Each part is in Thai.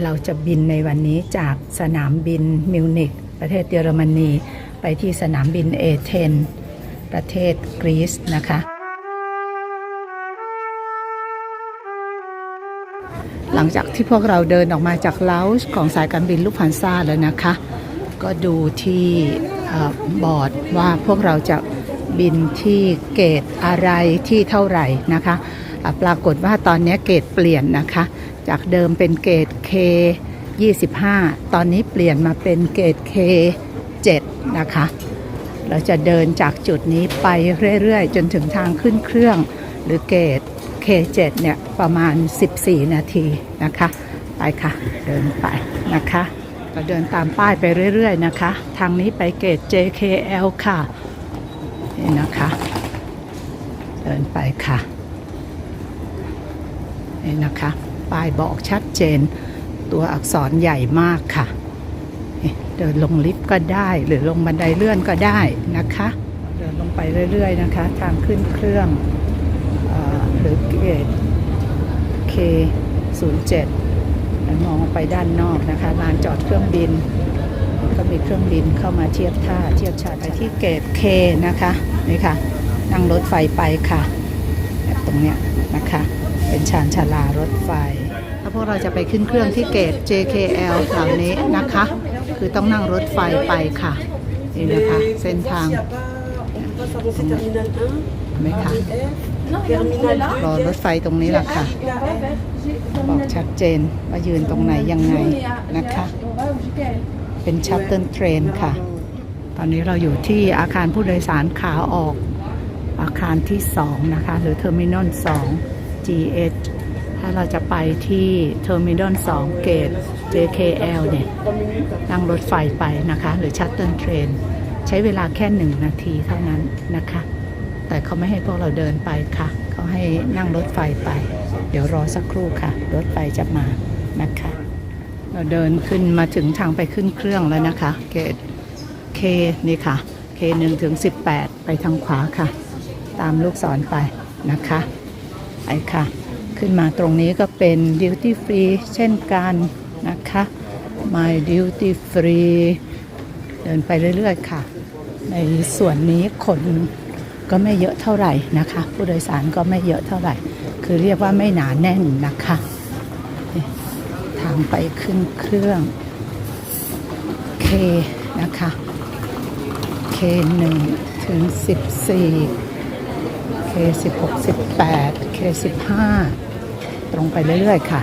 เราจะบินในวันนี้จากสนามบินมิวนิกประเทศเยอรมนี ไปที่สนามบินเอเธนประเทศกรีซนะคะ หลังจากที่พวกเราเดินออกมาจากเลาส์ของสายการบินลูกพันซาแล้วนะคะ ก็ดูที่บอร์ดว่าพวกเราจะบินที่เกตอะไรที่เท่าไหร่นะคะ ปรากฏว่าตอนนี้เกตเปลี่ยนนะคะ จากเดิมเป็นเกต K 25 ตอนนี้เปลี่ยนมาเป็นเกต K 7 นะคะ เราจะเดินจากจุดนี้ไปเรื่อยๆ จนถึงทางขึ้นเครื่อง หรือเกต K7 เนี่ยประมาณ 14 นาทีนะคะ ไปค่ะ เดินไปนะคะก็เดินตามป้ายไปเรื่อยๆนะคะ ทางนี้ไปเกต JKL ค่ะ นี่นะคะ เดินไปค่ะ นี่นะคะ ป้ายบอกชัดเจน ตัวอักษรใหญ่มากค่ะ เดินลงลิฟต์ก็ได้หรือลงบันไดเลื่อนก็ได้นะคะ เดินลงไปเรื่อยๆนะคะ ทางขึ้นเครื่องเอหรือเกต K07 มองไปด้านนอกนะคะลานจอดเครื่องบิน ก็มีเครื่องบินเข้ามาเทียบท่าเทียบชาไปที่เกต K นะคะนี่ค่ะนั่งรถไฟไปค่ะ ตรงเนี้ยนะคะ เป็นชานชาลารถไฟ พวกเราจะไปขึ้นเครื่องที่เกต JKL เหล่านี้นะคะ คือต้องนั่งรถไฟไปค่ะนี่นะคะเส้นทางเห็นไหมคะรอรถไฟตรงนี้แหละค่ะ บอกชัดเจนว่ายืนตรงไหนยังไงนะคะ เป็นชัตเติลเทรนค่ะ ตอนนี้เราอยู่ที่อาคารผู้โดยสารขาออก อาคารที่ 2 นะคะ หรือเทอร์มินอล2 GH ถ้าเราจะไปที่เทอร์มินอล2เกต JKL เนี่ยนั่งรถไฟไปนะคะ หรือชัตเติลเทรน ใช้เวลาแค่หนึ่งนาทีเท่านั้นนะคะ แต่เขาไม่ให้พวกเราเดินไปค่ะ เขาให้นั่งรถไฟไป เดี๋ยวรอสักครู่ค่ะ รถไฟจะมานะคะ เราเดินขึ้นมาถึงทางไปขึ้นเครื่องแล้วนะคะ เกต K นี่ค่ะ K 1ถึง18 ไปทางขวาค่ะ ตามลูกศรไปนะคะ ไปค่ะ ขึ้นมาตรงนี้ก็เป็น duty free เช่นกันนะคะ my duty free เดินไปเรื่อยๆค่ะ ในส่วนนี้คนก็ไม่เยอะเท่าไหร่นะคะ ผู้โดยสารก็ไม่เยอะเท่าไหร่ คือเรียกว่าไม่หนาแน่นนะคะ ทางไปขึ้นเครื่อง K นะคะ K 1ถึง 14 K 16 18 K 15 ตรงไปเรื่อย ๆ ค่ะ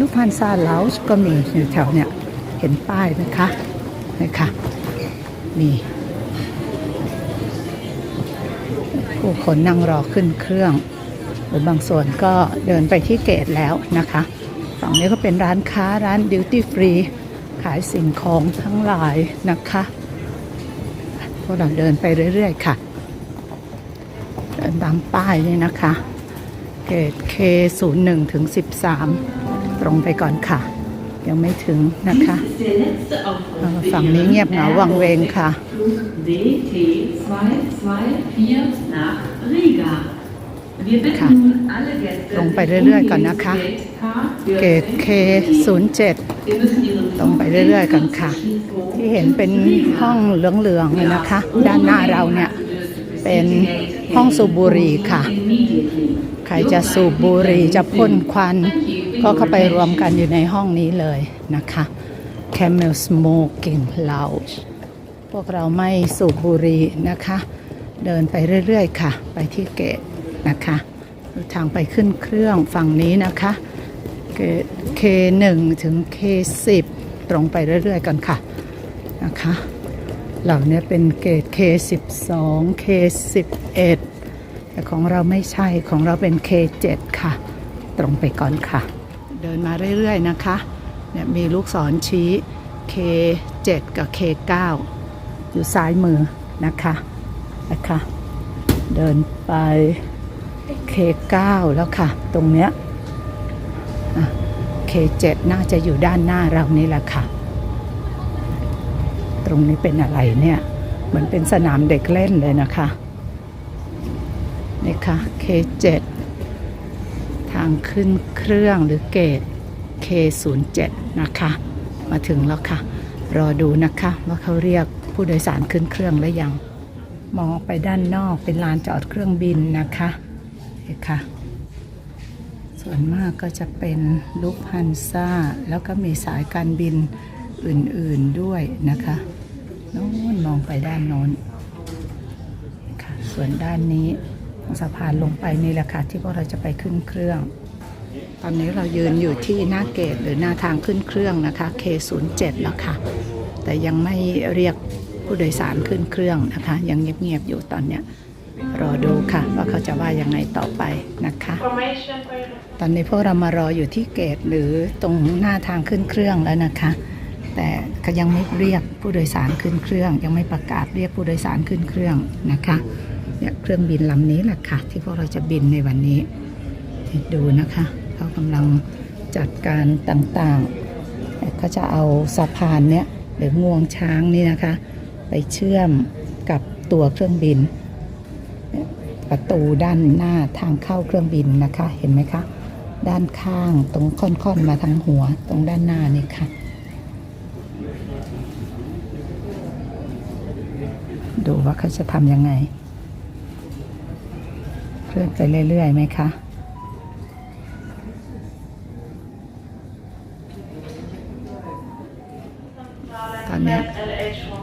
ลูกพันซาเลาส์ก็มีอยู่แถวเนี่ยเห็นป้ายไหมคะนี่ค่ะมีผู้คนนั่งรอขึ้นเครื่อง หรือบางส่วนก็เดินไปที่เกตแล้วนะคะฝั่งนี้ก็เป็นร้านค้าร้านดิวตี้ฟรีขายสิ่งของทั้งหลายนะคะพวกเราเดินไปเรื่อย ๆ ค่ะ เดินตามป้ายนี่นะคะ เกต K01 ถึง 13 ตรงไปก่อนค่ะ ยังไม่ถึงนะคะ Der letzte เอ่อ Aufruf ฝั่งนี้เงียบเหงาวังเวงค่ะ DT224 nach Riga. Wir bitten ค่ะ nun alle Gäste ตรงไปเรื่อยๆก่อนนะคะ เกต K07 Wir müssen Ihren ตรงไปเรื่อยๆก่อนค่ะ ที่เห็นเป็นห้องเหลืองๆเลยนะคะ ด้านหน้าเราเนี่ย เป็นห้องสูบบุหรี่ค่ะ ใครจะสูบบุหรี่จะพ่นควัน ก็เข้าไปรวมกันอยู่ในห้องนี้เลยนะคะ Camel Smoking Lounge พวกเราไม่สูบบุหรี่นะคะ เดินไปเรื่อยๆค่ะ ไปที่เกตนะคะทางไปขึ้นเครื่องฝั่งนี้นะคะเกต K1 ถึง K10 ตรงไปเรื่อยๆกันค่ะนะคะ เหล่านี้เป็นเกรด K12 K11 แต่ของเราไม่ใช่ของเราเป็น K7 ค่ะ ตรงไปก่อนค่ะ เดินมาเรื่อย ๆ นะคะเนี่ยมีลูกศรชี้ K7 กับ K9 อยู่ซ้ายมือนะคะนะคะ เดินไป K9 แล้วค่ะ ตรงเนี้ย K7 น่าจะอยู่ด้านหน้าเรานี่แหละค่ะ ตรงนี้เป็นอะไรเนี่ยเหมือนเป็นสนามเด็กเล่นเลยนะคะนี่ค่ะ K7 ทางขึ้นเครื่องหรือเกต K07 นะคะ มาถึงแล้วค่ะ รอดูนะคะว่าเขาเรียกผู้โดยสารขึ้นเครื่องแล้วยัง มองไปด้านนอกเป็นลานจอดเครื่องบินนะคะนี่ค่ะ ส่วนมากก็จะเป็นลุกฮันซ่า แล้วก็มีสายการบินอื่นๆด้วยนะคะ โน้นมองไปด้านโน้นค่ะส่วนด้านนี้สะพานลงไปนี่แหละค่ะที่พวกเราจะไปขึ้นเครื่อง ตอนนี้เรายืนอยู่ที่หน้าเกตหรือหน้าทางขึ้นเครื่องนะคะ K07 แล้วค่ะ แต่ยังไม่เรียกผู้โดยสารขึ้นเครื่องนะคะ ยังเงียบๆอยู่ตอนเนี้ยรอดูค่ะว่าเขาจะว่ายังไงต่อไปนะคะ ตอนนี้พวกเรามารออยู่ที่เกตหรือตรงหน้าทางขึ้นเครื่องแล้วนะคะ แต่ก็ยังไม่เรียกผู้โดยสารขึ้นเครื่อง ยังไม่ประกาศเรียกผู้โดยสารขึ้นเครื่องนะคะเนี่ยเครื่องบินลำนี้แหละค่ะที่พวกเราจะบินในวันนี้ดูนะคะเขากำลังจัดการต่างๆเขาจะเอาสะพานเนี้ยหรืองวงช้างนี่นะคะ ไปเชื่อมกับตัวเครื่องบิน ประตูด้านหน้าทางเข้าเครื่องบินนะคะ เห็นไหมคะ ด้านข้างตรงค่อนๆมาทางหัวตรงด้านหน้านี่ค่ะ ดูว่าเขาจะทำยังไง เคลื่อนไปเรื่อยๆไหมคะตอนนี้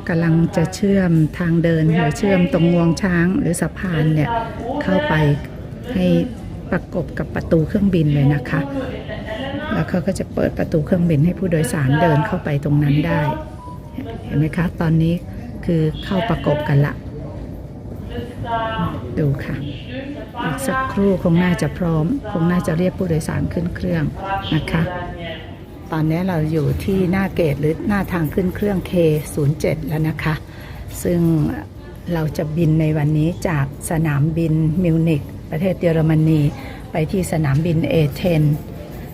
กำลังจะเชื่อมทางเดินหรือเชื่อมตรงงวงช้างหรือสะพานเนี่ยเข้าไปให้ประกบกับประตูเครื่องบินเลยนะคะ แล้วเขาก็จะเปิดประตูเครื่องบินให้ผู้โดยสารเดินเข้าไปตรงนั้นได้ เห็นไหมคะ ตอนนี้ คือเข้าประกบกันละ ดูค่ะอีกสักครู่คงน่าจะพร้อม คงน่าจะเรียกผู้โดยสารขึ้นเครื่องนะคะ ตอนนี้เราอยู่ที่หน้าเกตหรือหน้าทางขึ้นเครื่อง K07 แล้วนะคะ ซึ่งเราจะบินในวันนี้จากสนามบินมิวนิกประเทศเยอรมนี ไปที่สนามบินเอเธน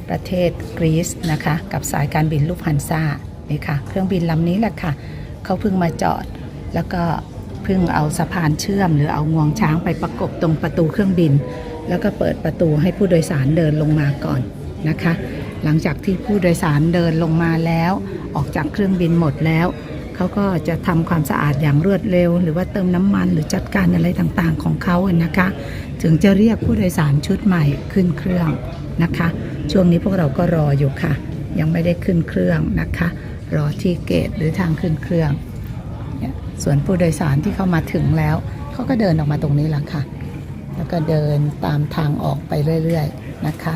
ประเทศกรีซนะคะ กับสายการบินลูฟฮันซานี่ค่ะ เครื่องบินลำนี้แหละค่ะ เขาเพิ่งมาจอด แล้วก็เพิ่งเอาสะพานเชื่อม หรือเอางวงช้างไปประกบตรงประตูเครื่องบิน แล้วก็เปิดประตูให้ผู้โดยสารเดินลงมาก่อนนะคะ หลังจากที่ผู้โดยสารเดินลงมาแล้ว ออกจากเครื่องบินหมดแล้วเขาก็จะทำความสะอาดอย่างรวดเร็ว หรือว่าเติมน้ำมันหรือจัดการอะไรต่างๆของเขานะคะ ถึงจะเรียกผู้โดยสารชุดใหม่ขึ้นเครื่องนะคะ ช่วงนี้พวกเราก็รออยู่ค่ะ ยังไม่ได้ขึ้นเครื่องนะคะ รอที่เกตหรือทางขึ้นเครื่อง เนี่ยส่วนผู้โดยสารที่เข้ามาถึงแล้ว เขาก็เดินออกมาตรงนี้แหละค่ะ แล้วก็เดินตามทางออกไปเรื่อยๆนะคะ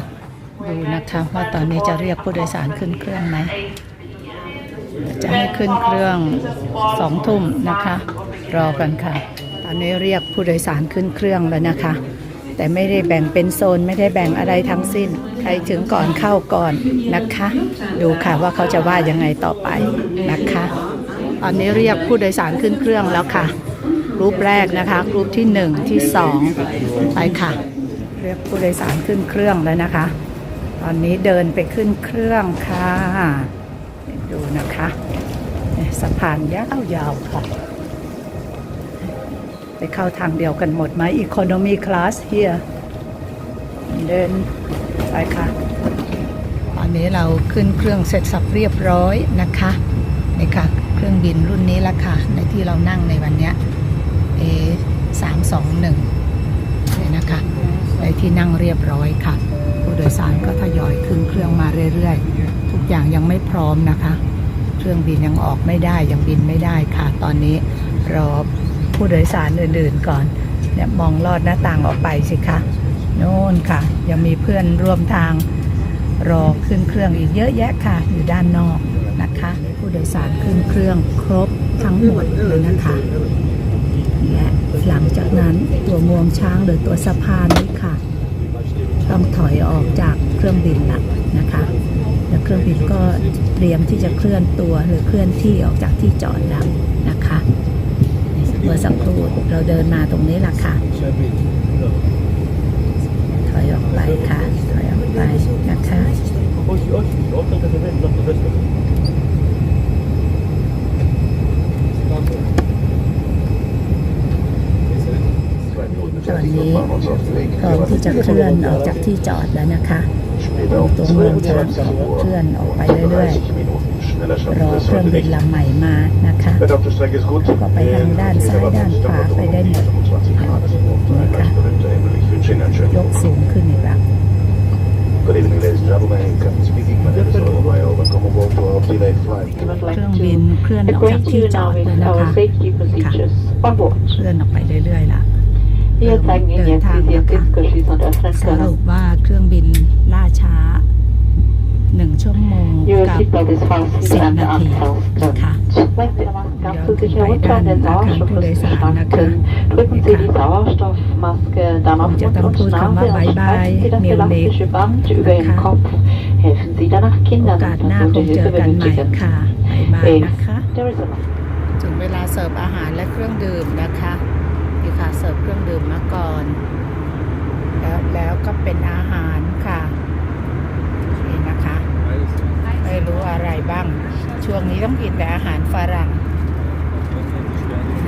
ดูนะคะว่าตอนนี้จะเรียกผู้โดยสารขึ้นเครื่องไหมจะให้ขึ้นเครื่องสองทุ่มนะคะ รอกันค่ะ ตอนนี้เรียกผู้โดยสารขึ้นเครื่องแล้วนะคะ แต่ไม่ได้แบ่งเป็นโซนไม่ได้แบ่งอะไรทั้งสิ้น ใครถึงก่อนเข้าก่อนนะคะ ดูค่ะว่าเขาจะว่ายังไงต่อไปนะคะ อนนี้เรียกผู้โดยสารขึ้นเครื่องแล้วค่ะกรุ๊ปแรกนะคะกรุ๊ปที่หนึ่งที่สองไปค่ะ เรียกผู้โดยสารขึ้นเครื่องแล้วนะคะ ตอนนี้เดินไปขึ้นเครื่องค่ะดูนะคะสะพานยาวๆค่ะ ไปเข้าทางเดียวกันหมดไหม Economy Class here เดินไปค่ะ ตอนนี้เราขึ้นเครื่องเสร็จสับเรียบร้อยนะคะนี่ค่ะ เครื่องบินรุ่นนี้ละค่ะ ในที่เรานั่งในวันนี้ A 3 2 1เนี่ยนะคะในที่นั่งเรียบร้อยค่ะ ผู้โดยสารก็ทยอยขึ้นเครื่องมาเรื่อยๆ ทุกอย่างยังไม่พร้อมนะคะ เครื่องบินยังออกไม่ได้ยังบินไม่ได้ค่ะ ตอนนี้รอผู้โดยสารอื่นๆก่อนเนี่ยมองลอดหน้าต่างออกไปสิคะโน่นค่ะ ยังมีเพื่อนร่วมทางรอขึ้นเครื่องอีกเยอะแยะค่ะ อยู่ด้านนอก ผู้โดยสารขึ้นเครื่องครบทั้งหมดเลยนะคะและหลังจากนั้นตัวงวงช้างหรือตัวสะพานนี้ค่ะ ต้องถอยออกจากเครื่องบินละนะคะแล้วเครื่องบินก็เตรียมที่จะเคลื่อนตัวหรือเคลื่อนที่ออกจากที่จอดแล้วนะคะเมื่อสักครู่เราเดินมาตรงนี้ละค่ะ ถอยออกไปค่ะ ถอยออกไปนะคะ ตอนนี้พร้อมที่จะเคลื่อนออกจากที่จอดแล้วนะคะตัวเมืองช้างเคลื่อนออกไปเรื่อยๆรอเครื่องบินลำใหม่มานะคะก็ไปทางด้านซ้ายด้านขวาไปได้หมดนะคะยกสูงขึ้นอีกแล้ว Good evening, ladies and gentlemen. Captain speaking. My name is Oliver. Welcome aboard to our delayed flight. เครื่องบินเคลื่อนออกจากที่จอดเลยนะคะ safety procedures on board. เคลื่อนออกไปเรื่อยๆละ Wir zeigen Ihnen jetzt, wie Sie Ihr Sitzgeschieß und öffnen สรุป können. ว่าเครื่องบินล่าช้า หนึ่งชั่วโมง Your กับ seatbelt is fastened 10 and นาทีนะคะ unfastened. Bleiben Sie der Maske ganz sicher runter und den Sauerstoff ist verstanden. Drücken Sie die Sauerstoffmaske dann auf Mund und Nase und streichen Sie das elastische Band über Ihren Kopf. Helfen Sie danach โอ Kindern กาส und หน้าค so งเจอ Hilfe กันใหม่ benötigen. ค่ะบ๊ายบาย If นะคะ there is a ถึงเวลาเสิร์ฟอาหารและเครื่องดื่มนะคะนี่ค่ะเสิร์ฟเครื่องดื่มมาก่อน แล้วแล้วก็เป็นอาหารค่ะนี่นะคะ ไม่รู้อะไรบ้าง ช่วงนี้ต้องกินแต่อาหารฝรั่ง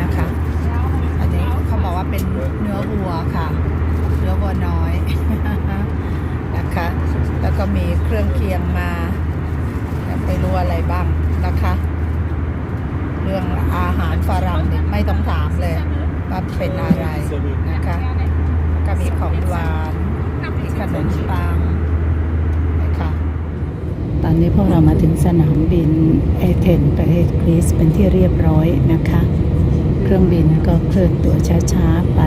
นะคะอันนี้เขาบอกว่าเป็นเนื้อวัวค่ะ เนื้อวัวน้อยนะคะ แล้วก็มีเครื่องเคียงมาไม่รู้อะไรบ้างนะคะ เรื่องอาหารฝรั่งนี่ไม่ต้องถามเลยว่าเป็นอะไรนะคะ ก็มีของหวานมีขนมปัง อนนี้พวกเรามาถึงสนามบินเอเธนประเทศกรีซเป็นที่เรียบร้อยนะคะ เครื่องบินก็เคลื่อนตัวช้าๆไป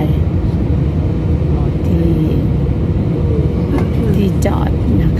ที่ที่จอดนะ